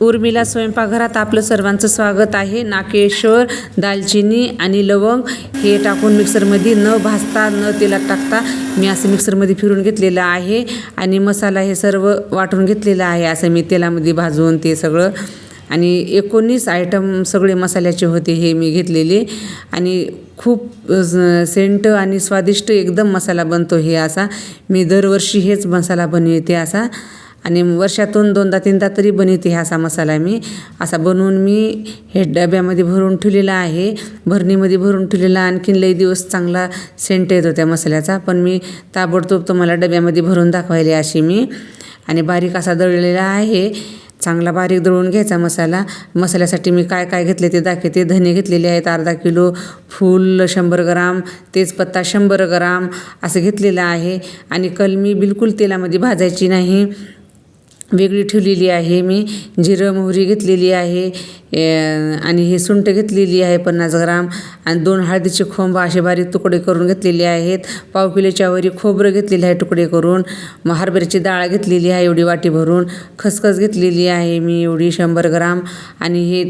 उर्मिला स्वयंपाकघरात आपलं सर्वांचं स्वागत आहे. नाकेश्वर दालचिनी आणि लवंग हे टाकून मिक्सरमध्ये न भाजता न तेलात टाकता मी असं मिक्सरमध्ये फिरून घेतलेलं आहे. आणि मसाला हे सर्व वाटून घेतलेलं आहे. असं मी तेलामध्ये भाजून ते सगळं. आणि एकोणीस आयटम सगळे मसाल्याचे होते हे मी घेतलेले. आणि खूप सेंट आणि स्वादिष्ट एकदम मसाला बनतो हे असा. मी दरवर्षी हेच मसाला बनवते असा. आणि वर्षातून दोनदा तीनदा तरी बनवते ह्या असा मसाला मी. असा बनवून मी हे डब्यामध्ये भरून ठेवलेला आहे. भरणीमध्ये भरून ठेवलेला आणखीन लई दिवस चांगला सेंट येतो त्या मसाल्याचा. पण मी ताबडतोब तुम्हाला डब्यामध्ये भरून दाखवायली अशी मी. आणि बारीक असा दळलेला आहे. चांगला बारीक दळून घ्यायचा मसाला. मसाल्यासाठी मी काय काय घेतले ते दाखवते. धने घेतलेले आहेत अर्धा किलो फूल शंभर ग्राम तेजपत्ता शंभर ग्राम असं घेतलेलं आहे. आणि कलमी बिलकुल तेलामध्ये भाजायची नाही. वेगळी ठेवलेली आहे. मी जिरं मोहरी घेतलेली आहे. आणि हे सुंठ घेतलेली आहे पन्नास ग्राम. आणि दोन हळदीचे खोंब असे बारीक तुकडे करून घेतलेले आहेत. पाव किलोच्या वरी खोबरं घेतलेले आहे तुकडे करून. मग हरभऱ्याची डाळ घेतलेली आहे एवढी वाटी भरून. खसखस घेतलेली आहे मी एवढी शंभर ग्राम. आणि हे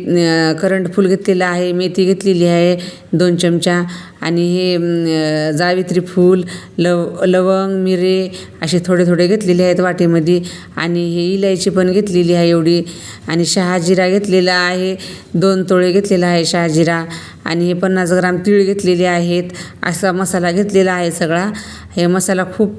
करंट फूल घेतलेलं आहे मेथी घेतलेली आहे दोन चमचा. आणि हे जावित्री फूल लव लवंग मिरे असे थोडे थोडे घेतलेले आहेत वाटीमध्ये. आणि हे इलायची पण घेतलेली आहे एवढी. आणि शहाजिरा घेतलेला आहे. दोन तोळे घेतलेला आहे शहाजिरा. आणि हे पन्नास ग्राम तीळ घेतलेले आहेत. असा मसाला घेतलेला आहे सगळा. हे मसाला खूप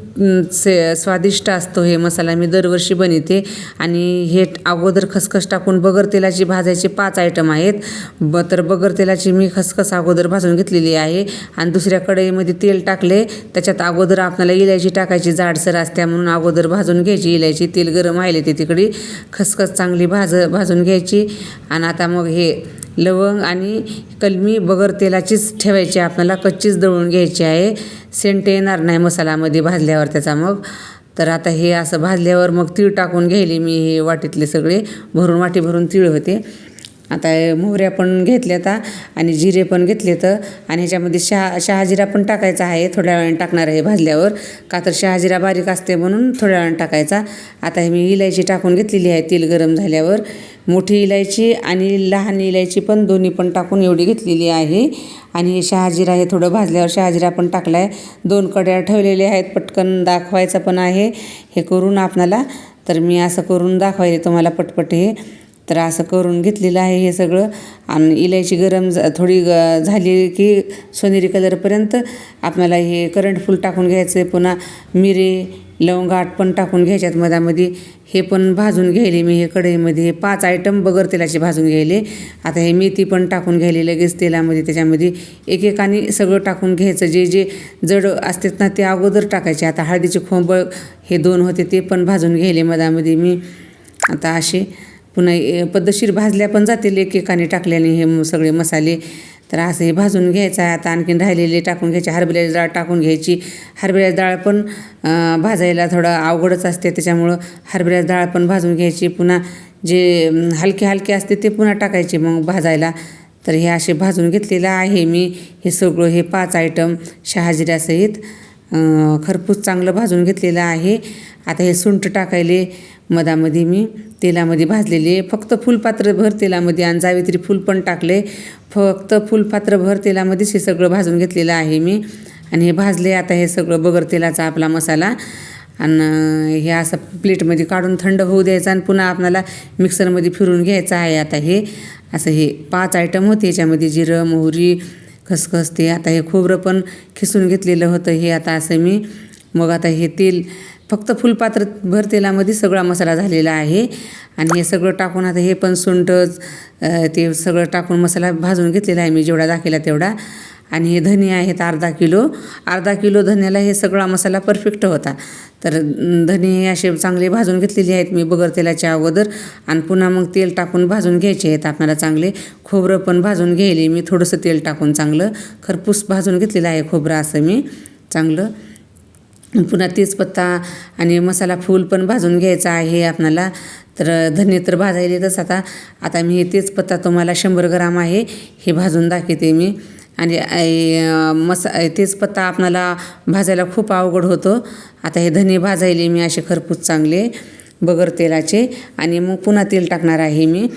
से स्वादिष्ट असतो हे मसाला. मी दरवर्षी बनवते. आणि हे अगोदर खसखस टाकून बगर तेलाची भाजायचे पाच आयटम आहेत. ब तर बगर तेलाची मी खसखस अगोदर भाजून घेतलेली आहे. आणि दुसऱ्या कढईमध्ये तेल टाकले. त्याच्यात अगोदर आपल्याला इलायची टाकायची. जाडसर असत्या म्हणून अगोदर भाजून घ्यायची. इलायची तेल गरम राहिले ते तिकडे. खसखस चांगली भाज भाजून घ्यायची. आणि आता मग हे लवंग आणि कलमी बगर तेलाचीच ठेवायची आपल्याला कच्चीच दळून घ्यायची आहे. सेंट येणार नाही मसाल्यामध्ये भाजल्यावर त्याचा मग. तर आता हे असं भाजल्यावर मग तीळ टाकून घ्यायले मी हे वाटीतले सगळे. भरून वाटी भरून तीळ होते. आता मोहऱ्या पण घेतल्या आता आणि जिरे पण घेतले तर आणि ह्याच्यामध्ये शहा शहाजिरा पण टाकायचा आहे. थोड्या वेळाने टाकणार आहे भाजल्यावर. का तर शहाजिरा बारीक असते म्हणून थोड्या वेळाने टाकायचा. आता हे मी इलायची टाकून घेतलेली आहे. तेल गरम झाल्यावर. मोठी इलायची आणि लहान इलायची पण दोन्ही पण टाकून एवढी घेतलेली आहे. आणि हे शहाजिरा हे थोडं भाजल्यावर शहाजिरा पण टाकला आहे दोन कड्या ठेवलेल्या आहेत पटकन दाखवायचं पण आहे. हे करून आपणाला तर मी असं करून दाखवायचे तुम्हाला पटपट हे. तर असं करून घेतलेलं आहे हे सगळं. आणि इलायची गरम थोडी ग झाली की सोनेरी कलरपर्यंत आपल्याला हे करंट फूल टाकून घ्यायचं आहे पुन्हा मिरे लवंगाट पण टाकून घ्यायच्यात मधामध्ये. हे पण भाजून घ्यायले मी हे कढईमध्ये. हे पाच आयटम बगर तेलाचे भाजून घ्यायले आता हे मेथी पण टाकून घ्यायले लगेच तेलामध्ये. त्याच्यामध्ये एकेकाने सगळं टाकून घ्यायचं. जे जे जड असतात ना ते अगोदर टाकायचे. आता हळदीचे खोंबळ हे दोन होते ते पण भाजून घ्यायले मधामध्ये मी. आता असे पुन्हा ए- पद्धतशीर भाजल्या पण जातील एकेकाने टाकल्याने हे सगळे मसाले. तर असं हे भाजून घ्यायचं आहे. आता आणखीन राहिलेले टाकून घ्यायचे. हरभऱ्याची डाळ टाकून घ्यायची. हरभऱ्याची डाळ पण भाजायला थोडं अवघडच असते. त्याच्यामुळं हरभऱ्याची डाळ पण भाजून घ्यायची. पुन्हा जे हलके हलके असते ते पुन्हा टाकायचे मग भाजायला. तर हे असे भाजून घेतलेलं आहे मी. हे सगळं हे पाच आयटम शहाजिऱ्यासहित खरपूस चांगलं भाजून घेतलेलं आहे. आता हे सुंठ टाकायले. मधामध्ये मी तेलामध्ये भाजलेले. फक्त फुलपात्र भर तेलामध्ये आणि जावेत्री फुल पण टाकले. फक्त फुलपात्र भर तेलामध्येच हे सगळं भाजून घेतलेलं आहे मी. आणि हे भाजले आता हे सगळं बगर तेलाचा आपला मसाला. आणि हे असं प्लेटमध्ये काढून थंड होऊ द्यायचं आणि पुन्हा आपल्याला मिक्सरमध्ये फिरून घ्यायचं आहे आता हे. असं हे पाच आयटम होते. याच्यामध्ये जिरं मोहरी खसखस ते. आता हे खोबरं पण खिसून घेतलेलं होतं हे आता असं मी. मग आता हे तेल फक्त फुलपात्र भर तेलामध्ये सगळा मसाला झालेला आहे. आणि हे सगळं टाकून आता हे पण सुंठ ते सगळं टाकून मसाला भाजून घेतलेला आहे मी जेवढा दाखवला तेवढा. आणि हे धने आहेत अर्धा किलो. अर्धा किलो धन्याला हे सगळा मसाला परफेक्ट होता. तर धने हे असे चांगले भाजून घेतलेले आहेत मी बगर तेलाच्या अगोदर. आणि पुन्हा मग तेल टाकून भाजून घ्यायचे आहेत आपल्याला चांगले. खोबरं पण भाजून घ्यायले मी थोडंसं तेल टाकून चांगलं. खरपूस भाजून घेतलेलं आहे खोबरं असं मी चांगलं. पुन्हा तेजपत्ता आणि मसाला फूल पण भाजून घ्यायचा आहे आपणाला. तर धने तर भाजायलेतच आता. आता मी हे तेजपत्ता तुम्हाला शंभर ग्राम आहे हे भाजून दाखवते मी. आणि मसा तेजपत्ता आपणाला भाजायला खूप अवघड होतो. आता हे धने भाजायले मी असे खरपूस चांगले बगर तेलाचे. आणि मग पुन्हा तेल टाकणार आहे मी.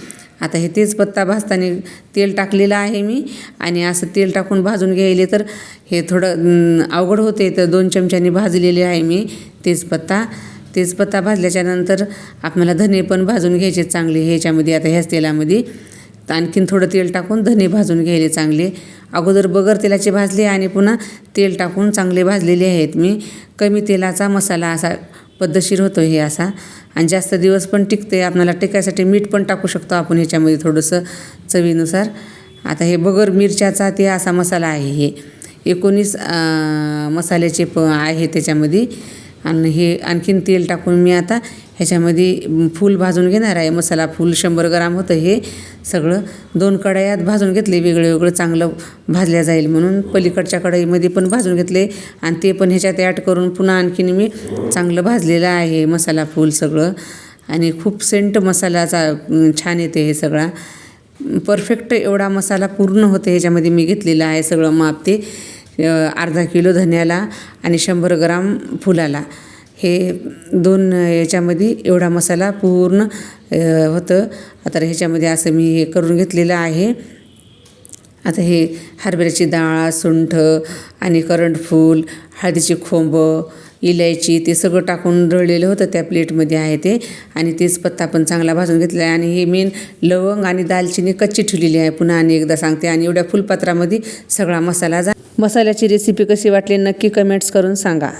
आता हे तेजपत्ता भाजताना तेल टाकलेलं आहे मी. आणि असं तेल टाकून भाजून घ्यायले तर हे थोडं अवघड होते. तर दोन चमच्यानी भाजलेले आहे मी तेजपत्ता. तेजपत्ता भाजल्याच्यानंतर आपल्याला धने पण भाजून घ्यायचे चांगले ह्याच्यामध्ये आता ह्याच तेलामध्ये. तर आणखीन थोडं तेल टाकून धने भाजून घ्यायले चांगले. अगोदर बगर तेलाचे भाजले आणि पुन्हा तेल टाकून चांगले भाजलेले आहेत मी. कमी तेलाचा मसाला असा पद्धतशीर होतो हे असा. आणि जास्त दिवस पण टिकते आपल्याला टिकायसाठी मीठ पण टाकू शकतो आपण ह्याच्यामध्ये थोडंसं चवीनुसार. आता हे बगर मिरच्याचा ते असा मसाला आहे हे. एकोणीस मसाल्याचे प आहे त्याच्यामध्ये. आणि हे आणखीन तेल टाकून मी आता ह्याच्यामध्ये फूल भाजून घेणार आहे. मसाला फूल शंभर ग्राम होतं हे. सगळं दोन कढयात भाजून घेतले. वेगळं वेगळं चांगलं भाजल्या जाईल म्हणून पलीकडच्या कढईमध्ये पण भाजून घेतले. आणि ते पण ह्याच्यात ॲड करून पुन्हा आणखीन मी चांगलं भाजलेलं आहे. मसाला फूल सगळं. आणि खूप सेंट मसाल्याचा छान येते हे सगळा. परफेक्ट एवढा मसाला पूर्ण होते ह्याच्यामध्ये मी घेतलेला आहे सगळं माप ते. अर्धा किलो धन्याला आणि शंभर ग्राम फुलाला. हे दोन याच्यामध्ये एवढा मसाला पूर्ण होतं. आता ह्याच्यामध्ये असं मी हे करून घेतलेलं आहे. आता हे हरभऱ्याची डाळ सुंठ आणि करंट फूल हळदीची खोंब इलायची ते सगळं टाकून रळलेलं होतं त्या प्लेटमध्ये आहे ते. आणि तेजपत्ता पण चांगला भाजून घेतला आहे आणि हे मेन लवंग आणि दालचिनी कच्ची ठेवलेली आहे. पुन्हा आणि एकदा सांगते. आणि एवढ्या फुलपात्रामध्ये सगळा मसाला जा मसाल्याची रेसिपी कशी वाटली नक्की कमेंट्स करून सांगा.